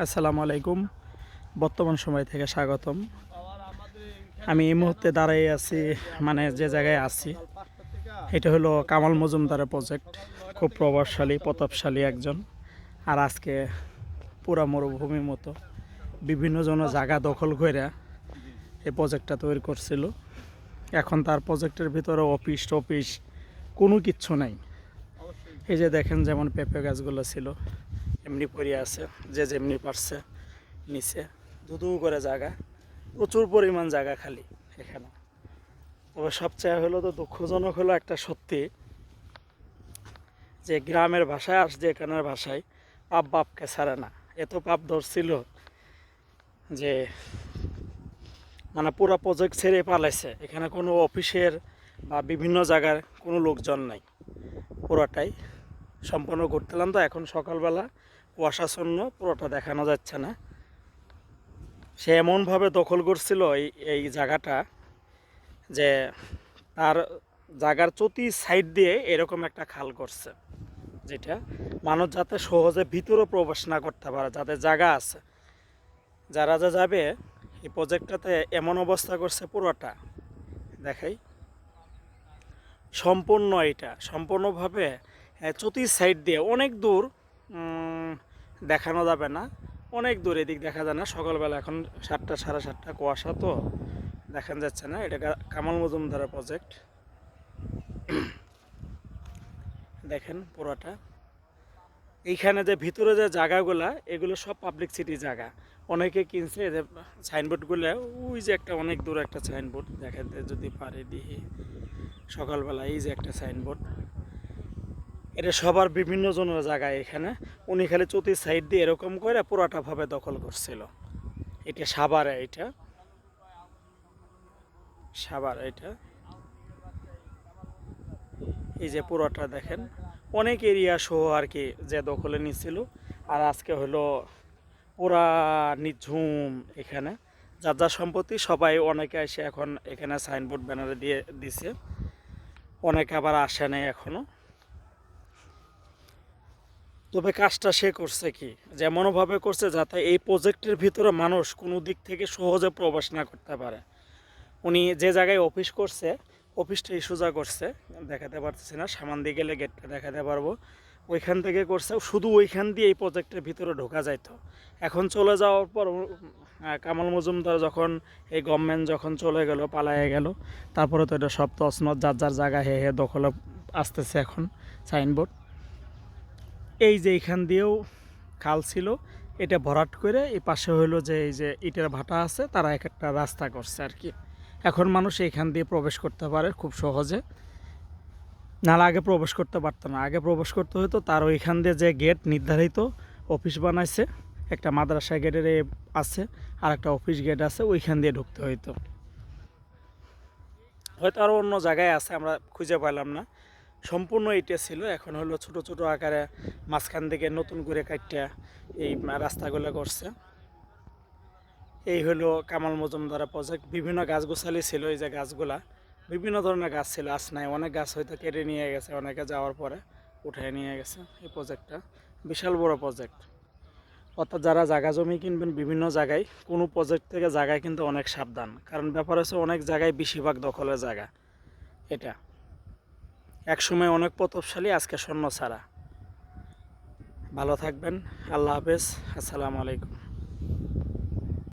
আসসালামু আলাইকুম। বর্তমান সময় থেকে স্বাগতম। আমি এই মুহূর্তে দাঁড়িয়ে আছি মানে যে জায়গায় আছি, এটা হলো কামাল মজুমদারের প্রজেক্ট খুব প্রভাবশালী, প্রতাপশালী একজন। আর আজকে পুরা মরুভূমির মতো বিভিন্ন জন জায়গা দখল করে এই প্রজেক্টটা তৈরি করছিল। এখন তার প্রজেক্টের ভিতরে অফিস টফিস কোনো কিচ্ছু নাই। এই যে দেখেন যেমন পেঁপে গাছগুলো ছিল। এমনি পড়ে আছে, যে যেমনি পারছে নিচে দুদু করে জায়গা, প্রচুর পরিমাণ জায়গা খালি এখানে। তবে সবচেয়ে হলো তো দুঃখজনক হলো একটা সত্যি, যে গ্রামের ভাষায় আসছে এখানের ভাষায় পাপ বাপকে ছাড়ে না। এত পাপ ধরছিল যে মানে পুরো প্রজেক্ট ছেড়ে পালাইছে। এখানে কোনো অফিসের বা বিভিন্ন জায়গার কোনো লোকজন নাই। পুরোটাই সম্পূর্ণ ঘুরতেলাম তো এখন সকালবেলা কুয়াশাচ্ছন্ন, পুরোটা দেখানো যাচ্ছে না। সে এমনভাবে দখল করছিল এই এই জায়গাটা যে তার জায়গার চতি সাইড দিয়ে এরকম একটা খাল করছে, যেটা মানুষ যাতে সহজে ভিতরে প্রবেশ না করতে পারে যাদের জায়গা আছে। যারা যা যাবে, এই প্রজেক্টটাতে এমন অবস্থা করছে পুরোটা। দেখাই। সম্পূর্ণ এটা, সম্পূর্ণভাবে চতুর সাইড দিয়ে অনেক দূর দেখানো যাবে না। অনেক দূর এদিক দেখা যায় না। সকালবেলা এখন সাতটা, সাড়ে সাতটা, কুয়াশা তো, দেখা যাচ্ছে না। এটা কামাল মজুমদারের প্রজেক্ট দেখেন পুরোটা। এইখানে যে ভিতরে যে জায়গাগুলা, এগুলো সব পাবলিক সিটি জায়গা। অনেকে কিনছে যে সাইনবোর্ডগুলো ওই যে একটা অনেক দূর একটা সাইনবোর্ড দেখাতে যদি পারে দিয়ে সকালবেলা এই যে একটা সাইনবোর্ড এটা সবার বিভিন্ন জনের জায়গায় এখানে। উনি খালি চতুর সাইড দিয়ে এরকম করে পুরাটা ভাবে দখল করছিল। এটা সাভারে এটা। সাবার এটা। এই যে পুরোটা দেখেন, অনেক এরিয়া সহ আর কি যে দখলে নিছিল। আর আজকে হলো পুরা নিঝুম এখানে। যার যার সম্পত্তি সবাই অনেকে এসে এখন এখানে সাইনবোর্ড ব্যানারে দিয়ে দিছে। অনেকে আবার আসে নাই এখনও। তবে কাজটা সে করছে কি? যে যেমনভাবে করছে যাতে এই প্রজেক্টের ভিতরে মানুষ কোনো দিক থেকে সহজে প্রবেশ না করতে পারে। উনি যে জায়গায় অফিস করছে অফিসটাই সোজা করছে। দেখাতে পারতেছি না, সামান দিয়ে গেলে গেটটা দেখাতে পারব। ওইখান থেকে করছে, শুধু ওইখান দিয়ে এই প্রজেক্টের ভিতরে ঢোকা যাইতো। এখন চলে যাওয়ার পর কামাল মজুমদার যখন, এই গভর্নমেন্ট যখন চলে গেল পালায়ে গেল, তারপরে তো এটা সব তসনত যার যার জায়গা হে হে দখলে আসতেছে এখন সাইনবোর্ড এই যে এইখান দিয়েও খাল ছিল, এটা ভরাট করে এই পাশে হইল যে এই যে ইটের ভাটা আছে, তারা এক একটা রাস্তা করছে আর কি। এখন মানুষ এইখান দিয়ে প্রবেশ করতে পারে খুব সহজে। নাহলে আগে প্রবেশ করতে পারতো না। আগে প্রবেশ করতে হতো তার ওইখান দিয়ে যে গেট নির্ধারিত অফিস বানাইছে, একটা মাদ্রাসা গেটের আছে, আর একটা অফিস গেট আছে, ওইখান দিয়ে ঢুকতে হইতো। হয়তো আরও অন্য জায়গায় আছে, আমরা খুঁজে পেলাম না। সম্পূর্ণ এটা ছিল। এখন হলো ছোট ছোট আকারে মাঝখান থেকে নতুন করে কাটটা এই রাস্তাগুলো করছে। এই হলো কামাল মজুমদারের প্রজেক্ট বিভিন্ন গাছগুছালি ছিল এই যে গাছগুলা। বিভিন্ন ধরনের গাছ ছিল আস নাই। অনেক গাছ হয়তো কেটে নিয়ে গেছে, অনেকে যাওয়ার পরে উঠে নিয়ে গেছে এই প্রজেক্টটা বিশাল বড় প্রজেক্ট অর্থাৎ যারা জায়গা জমি কিনবেন বিভিন্ন জায়গায়, কোনো প্রজেক্ট থেকে জায়গায় কিন্তু অনেক সাবধান। কারণ ব্যাপার হচ্ছে অনেক জায়গায় বেশিরভাগ দখলের জায়গা। এটা। এক সময় অনেক প্রতাপশালী আজকে স্বর্ণ ছাড়া। ভালো থাকবেন আল্লাহ হাফেজ আসসালামু আলাইকুম।